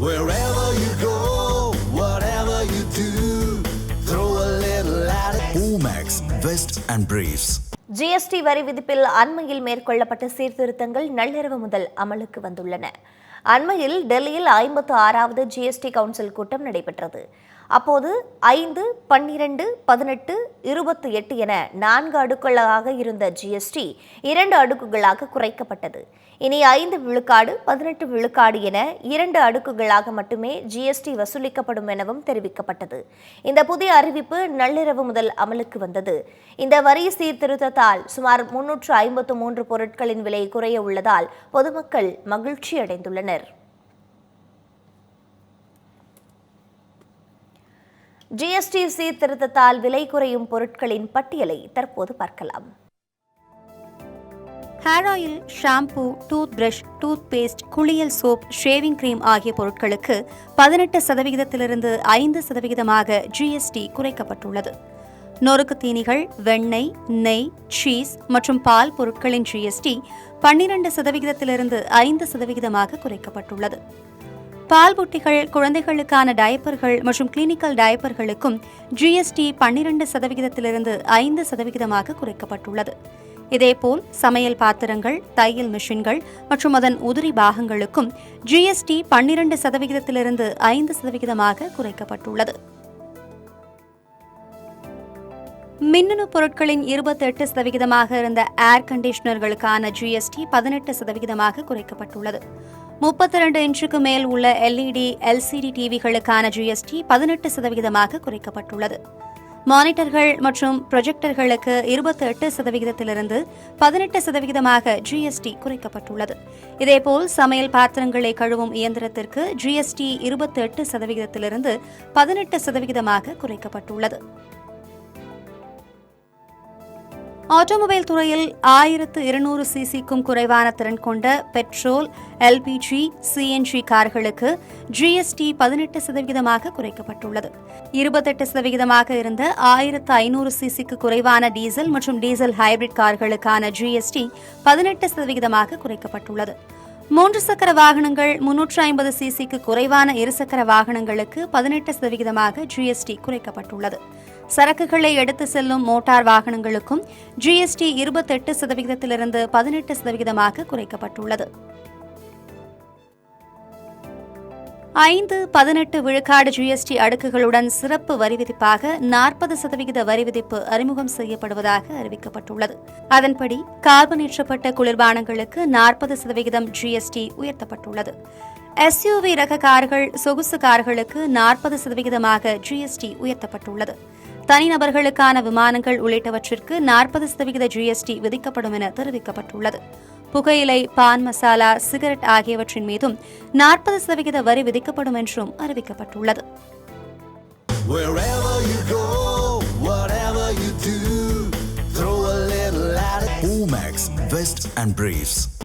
Wherever you go, whatever you do, throw a little at it. Omax, Vest and Briefs. GST வரி விதிப்பில் அண்மையில் மேற்கொள்ளப்பட்ட சீர்திருத்தங்கள் நள்ளிரவு முதல் அமலுக்கு வந்துள்ளன அண்மையில் டெல்லியில் ஐம்பத்து ஆறாவது ஜிஎஸ்டி கவுன்சில் கூட்டம் நடைபெற்றது அப்போது ஐந்து பன்னிரண்டு பதினெட்டு இருபத்தி எட்டு என நான்கு அடுக்குகளாக இருந்த ஜிஎஸ்டி இரண்டு அடுக்குகளாக குறைக்கப்பட்டது. இனி ஐந்து விழுக்காடு பதினெட்டு விழுக்காடு என இரண்டு அடுக்குகளாக மட்டுமே ஜிஎஸ்டி வசூலிக்கப்படும் எனவும் தெரிவிக்கப்பட்டது. இந்த புதிய அறிவிப்பு நள்ளிரவு முதல் அமலுக்கு வந்தது. இந்த வரி சீர்திருத்தத்தால் சுமார் முன்னூற்று ஐம்பத்து மூன்று பொருட்களின் விலை குறைய உள்ளதால் பொதுமக்கள் மகிழ்ச்சி அடைந்துள்ளனர் ஜிஎஸ்டி சீர்திருத்தத்தால் விலை குறையும் பொருட்களின் பட்டியலை தற்போது பார்க்கலாம். Hair oil shampoo tooth brush tooth paste குளியல் சோப் ஷேவிங் கிரீம் ஆகிய பொருட்களுக்கு பதினெட்டு சதவிகிதத்திலிருந்து ஐந்து சதவிகிதமாக ஜிஎஸ்டி குறைக்கப்பட்டுள்ளது. நொறுக்கு தீனிகள் வெண்ணெய் நெய் சீஸ் மற்றும் பால் பொருட்களின் ஜிஎஸ்டி பன்னிரண்டு சதவிகிதத்திலிருந்து ஐந்து சதவிகிதமாக குறைக்கப்பட்டுள்ளது. பால் புட்டிகள் குழந்தைகளுக்கான டயப்பர்கள் மற்றும் கிளினிக்கல் டயப்பர்களுக்கும் ஜிஎஸ்டி பன்னிரண்டு சதவிகிதத்திலிருந்து ஐந்து சதவிகிதமாக குறைக்கப்பட்டுள்ளது. இதேபோல் சமையல் பாத்திரங்கள் தையல் மிஷின்கள் மற்றும் அதன் உதிரி பாகங்களுக்கும் ஜிஎஸ்டி பன்னிரண்டு சதவிகிதத்திலிருந்து ஐந்து சதவிகிதமாக குறைக்கப்பட்டுள்ளது. மின்னணு பொருட்களின் இருபத்தெட்டு சதவிகிதமாக இருந்த ஏர் கண்டிஷனர்களுக்கான ஜிஎஸ்டி பதினெட்டு சதவிகிதமாக குறைக்கப்பட்டுள்ளது. முப்பத்தி ரெண்டு இன்ச்சுக்கு மேல் உள்ள எல்இடி எல்சிடி டிவிகளுக்கான ஜிஎஸ்டி பதினெட்டு சதவிகிதமாக குறைக்கப்பட்டுள்ளது. மானிட்டர்கள் மற்றும் ப்ரொஜெக்டர்களுக்கு இருபத்தி எட்டு சதவிகிதத்திலிருந்து பதினெட்டு சதவிகிதமாக ஜிஎஸ்டி குறைக்கப்பட்டுள்ளது. இதேபோல் சமையல் பாத்திரங்களை கழுவும் இயந்திரத்திற்கு ஜிஎஸ்டி இருபத்தி எட்டு சதவிகிதத்திலிருந்து பதினெட்டு சதவிகிதமாக குறைக்கப்பட்டுள்ளது. ஆட்டோமொபைல் துறையில் ஆயிரத்து இருநூறு சிசிக்கும் குறைவான திறன் கொண்ட பெட்ரோல் எல்பிஜி சிஎன்ஜி கார்களுக்கு ஜிஎஸ்டி பதினெட்டு சதவிகிதமாக குறைக்கப்பட்டுள்ளது. இருபத்தெட்டு சதவிகிதமாக இருந்த ஆயிரத்து ஐநூறு சிசிக்கு குறைவான டீசல் மற்றும் டீசல் ஹைபிரிட் கார்களுக்கான ஜிஎஸ்டி பதினெட்டு சதவிகிதமாக குறைக்கப்பட்டுள்ளது. மூன்று சக்கர வாகனங்கள் முன்னூற்று ஐம்பது சிசிக்கு குறைவான இருசக்கர வாகனங்களுக்கு பதினெட்டு சதவிகிதமாக ஜிஎஸ்டி குறைக்கப்பட்டுள்ளது. சரக்குகளை எடுத்து செல்லும் மோட்டார் வாகனங்களுக்கும் ஜிஎஸ்டி இருபத்தெட்டு சதவிகிதத்திலிருந்து பதினெட்டு சதவிகிதமாக குறைக்கப்பட்டுள்ளது. ஐந்து பதினெட்டு விழுக்காடு ஜிஎஸ்டி அடுக்குகளுடன் சிறப்பு வரி விதிப்பாக நாற்பது சதவிகித வரி விதிப்பு அறிமுகம் செய்யப்படுவதாக அறிவிக்கப்பட்டுள்ளது. அதன்படி கார்பனேற்றப்பட்ட குளிர்பானங்களுக்கு நாற்பது சதவிகிதம் ஜிஎஸ்டி உயர்த்தப்பட்டுள்ளது. எஸ்யூவி ரக கார்கள் சொகுசு கார்களுக்கு நாற்பது சதவிகிதமாக ஜிஎஸ்டி உயர்த்தப்பட்டுள்ளது. தனிநபர்களுக்கான விமானங்கள் உள்ளிட்டவற்றிற்கு நாற்பது சதவிகித ஜிஎஸ்டி விதிக்கப்படும் என தெரிவிக்கப்பட்டுள்ளது புகையிலை பான் மசாலா சிகரெட் ஆகியவற்றின் மீதும் நாற்பது சதவிகித வரி விதிக்கப்படும் என்றும் அறிவிக்கப்பட்டுள்ளது. Omax, Vest and Briefs.